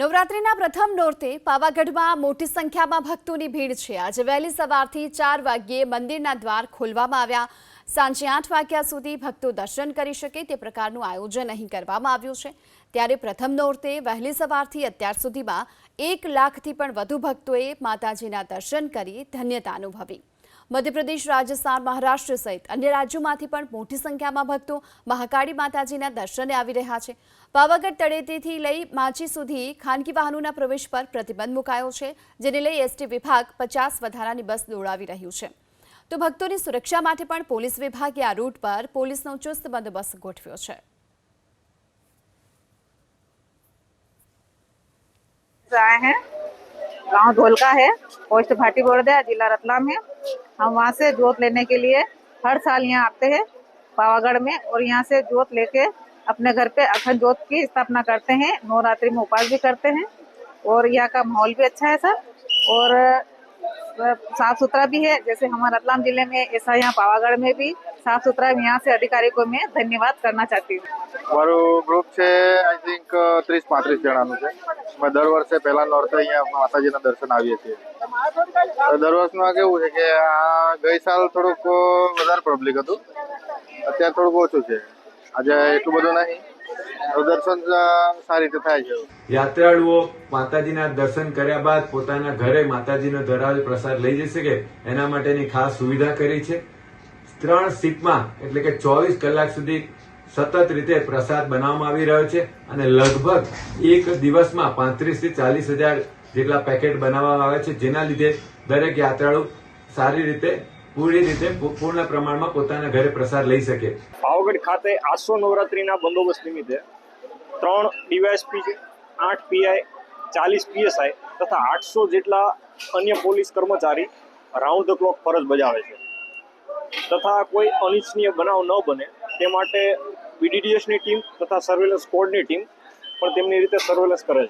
નવરાત્રિના પ્રથમ નોરતે પાવાગઢમાં મોટી સંખ્યામાં ભક્તોની ભીડ છે. આજે વહેલી સવારથી ચાર વાગ્યે મંદિરના દ્વાર ખોલવામાં આવ્યા. સાંજે આઠ વાગ્યા સુધી ભક્તો દર્શન કરી શકે તે પ્રકારનું આયોજન અહીં કરવામાં આવ્યું છે. ત્યારે પ્રથમ નોરતે વહેલી સવારથી અત્યાર સુધીમાં એક લાખથી પણ વધુ ભક્તોએ માતાજીના દર્શન કરી ધન્યતા અનુભવી. મધ્યપ્રદેશ રાજસ્થાન મહારાષ્ટ્ર સહિત અન્ય રાજ્યોમાંથી પણ મોટી સંખ્યામાં ભક્તો મહાકાળી માતાજીના દર્શને આવી રહ્યા છે પાવાગઢ તળેટીથી લઈ માચી સુધી ખાનગી વાહનોના પ્રવેશ પર પ્રતિબંધ મુકાયો છે જેને લઈ એસટી વિભાગ પચાસ વધારાની બસ દોડાવી રહ્યું છે તો ભક્તોની સુરક્ષા માટે પણ પોલીસ વિભાગે આ રૂટ પર પોલીસનો ચુસ્ત બંદોબસ્ત ગોઠવ્યો છે से आए हैं गांव धोलका है पोस्ट भाटी बोर्डा जिला रतलाम है हम वहाँ से जोत लेने के लिए हर साल यहाँ आते हैं पावागढ़ में, और यहाँ से जोत लेके अपने घर पे अखंड जोत की स्थापना करते हैं, नवरात्रि में उपास भी करते हैं, और यहाँ का माहौल भी अच्छा है सर, और साफ़ सुथरा भी है, जैसे हमारे रतलाम ज़िले में ऐसा यहाँ पावागढ़ में भी साफ़ सुथरा यहाँ से अधिकारी को मैं धन्यवाद करना चाहती हूँ। ग्रुप से आई थिंक पैंतीस અમે દર વર્ષે પહેલા નોર્થ અહીંયા માતાજીના દર્શન આવીએ છીએ. દર વર્ષમાં કેવું છે કે આ ગઈ સાલ થોડુંક વધારે પબ્લિક હતું. અત્યારે થોડુંક ઓછું છે. આજે એટલું બધું નહીં. દર્શન સારી રીતે થાય છે. યાત્રાળુઓ માતાજીના દર્શન કર્યા બાદ પોતાના ઘરે માતાજીનો ધરાવેલ પ્રસાદ લઈ જઈ શકે એના માટેની ખાસ સુવિધા કરી છે. ત્રણ સીટમાં એટલે કે ચોવીસ કલાક સુધી સતત રીતે પ્રસાદ બનાવવામાં આવી રહ્યો છે અને લગભગ એક દિવસમાં પાંત્રીસથી ચાલીસ હજાર જેટલા પેકેટ બનાવવામાં આવે છે, જેના લીધે દરેક યાત્રાળુ સારી રીતે, પૂરી રીતે પૂર્ણ પ્રમાણમાં પોતાના ઘરે પ્રસાદ લઈ શકે. પાવાગઢ ખાતે આસો નવરાત્રીના બંદોબસ્ત નિમિત્તે ત્રણ ડીવાયએસપી છે, આઠ પીઆઈ, ચાલીસ પીએસઆઈ તથા આઠસો જેટલા અન્ય પોલીસ કર્મચારી રાઉન્ડ ધ ક્લોક ફરજ બજાવે છે. તથા કોઈ અનિચ્છનીય બનાવ ન બને તે માટે બીડીડીએસની ટીમ તથા સર્વેલન્સ સ્કોડની ટીમ પણ તેમની રીતે સર્વેલન્સ કરે છે.